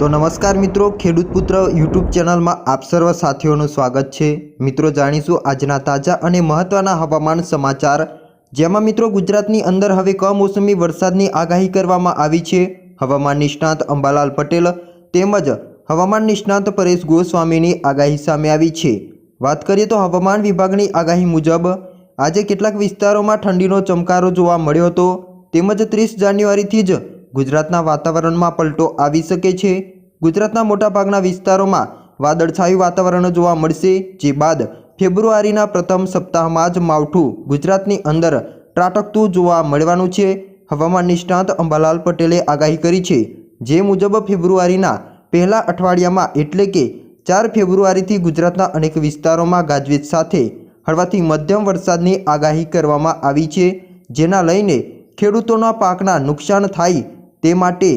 તો નમસ્કાર મિત્રો, ખેડૂત પુત્ર યુટ્યુબ ચેનલમાં આપ સર્વ સાથીઓનું સ્વાગત છે. મિત્રો, જાણીશું આજના તાજા અને મહત્ત્વના હવામાન સમાચાર. જેમાં મિત્રો, ગુજરાતની અંદર હવે કમોસમી વરસાદની આગાહી કરવામાં આવી છે. હવામાન નિષ્ણાત અંબાલાલ પટેલ તેમજ હવામાન નિષ્ણાત પરેશ ગોસ્વામીની આગાહી સામે આવી છે. વાત કરીએ તો હવામાન વિભાગની આગાહી મુજબ, આજે કેટલાક વિસ્તારોમાં ઠંડીનો ચમકારો જોવા મળ્યો હતો. તેમજ ત્રીસ જાન્યુઆરીથી જ ગુજરાતના વાતાવરણમાં પલટો આવી શકે છે. ગુજરાતના મોટાભાગના વિસ્તારોમાં વાદળછાયું વાતાવરણ જોવા મળશે, જે બાદ ફેબ્રુઆરીના પ્રથમ સપ્તાહમાં જ માવઠું ગુજરાતની અંદર ત્રાટકતું જોવા મળવાનું છે. હવામાન નિષ્ણાત અંબાલાલ પટેલે આગાહી કરી છે, જે મુજબ ફેબ્રુઆરીના પહેલા અઠવાડિયામાં એટલે કે ચાર ફેબ્રુઆરીથી ગુજરાતના અનેક વિસ્તારોમાં ગાજવીજ સાથે હળવાથી મધ્યમ વરસાદની આગાહી કરવામાં આવી છે. જેના લઈને ખેડૂતોના પાકના નુકસાન થાય તે માટે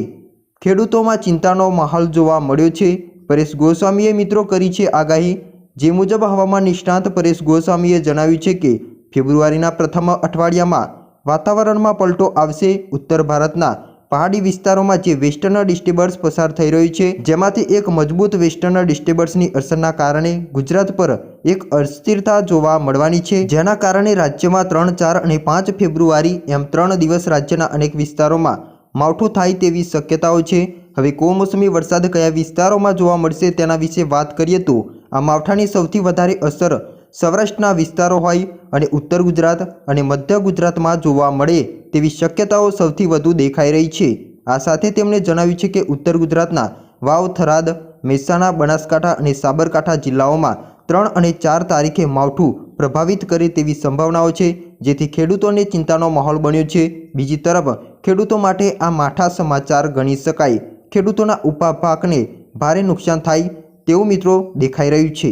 ખેડૂતોમાં ચિંતાનો માહોલ જોવા મળ્યો છે. પરેશ ગોસ્વામીએ મિત્રો કરી છે આગાહી. જે મુજબ હવામાન નિષ્ણાંત પરેશ ગોસ્વામીએ જણાવ્યું છે કે, ફેબ્રુઆરીના પ્રથમ અઠવાડિયામાં વાતાવરણમાં પલટો આવશે. ઉત્તર ભારતના પહાડી વિસ્તારોમાં જે વેસ્ટર્ન ડિસ્ટર્બન્સ પસાર થઈ રહ્યું છે, જેમાંથી એક મજબૂત વેસ્ટર્ન ડિસ્ટર્બન્સની અસરના કારણે ગુજરાત પર એક અસ્થિરતા જોવા મળવાની છે. જેના કારણે રાજ્યમાં ત્રણ ચાર અને પાંચ ફેબ્રુઆરી એમ ત્રણ દિવસ રાજ્યના અનેક વિસ્તારોમાં માવઠું થાય તેવી શક્યતાઓ છે. હવે કમોસમી વરસાદ કયા વિસ્તારોમાં જોવા મળશે તેના વિશે વાત કરીએ તો આ માવઠાની સૌથી વધારે અસર સૌરાષ્ટ્રના વિસ્તારો હોય અને ઉત્તર ગુજરાત અને મધ્ય ગુજરાતમાં જોવા મળે તેવી શક્યતાઓ સૌથી વધુ દેખાઈ રહી છે. આ સાથે તેમણે જણાવ્યું છે કે ઉત્તર ગુજરાતના વાવ થરાદ મહેસાણા, બનાસકાંઠા અને સાબરકાંઠા જિલ્લાઓમાં ત્રણ અને ચાર તારીખે માવઠું પ્રભાવિત કરે તેવી સંભાવનાઓ છે. જેથી ખેડૂતોને ચિંતાનો માહોલ બન્યો છે. બીજી તરફ, ખેડૂતો માટે આ માઠા સમાચાર ગણી શકાય. ખેડૂતોના ઉપા પાકને ભારે નુકસાન થાય તેવું મિત્રો દેખાઈ રહ્યું છે.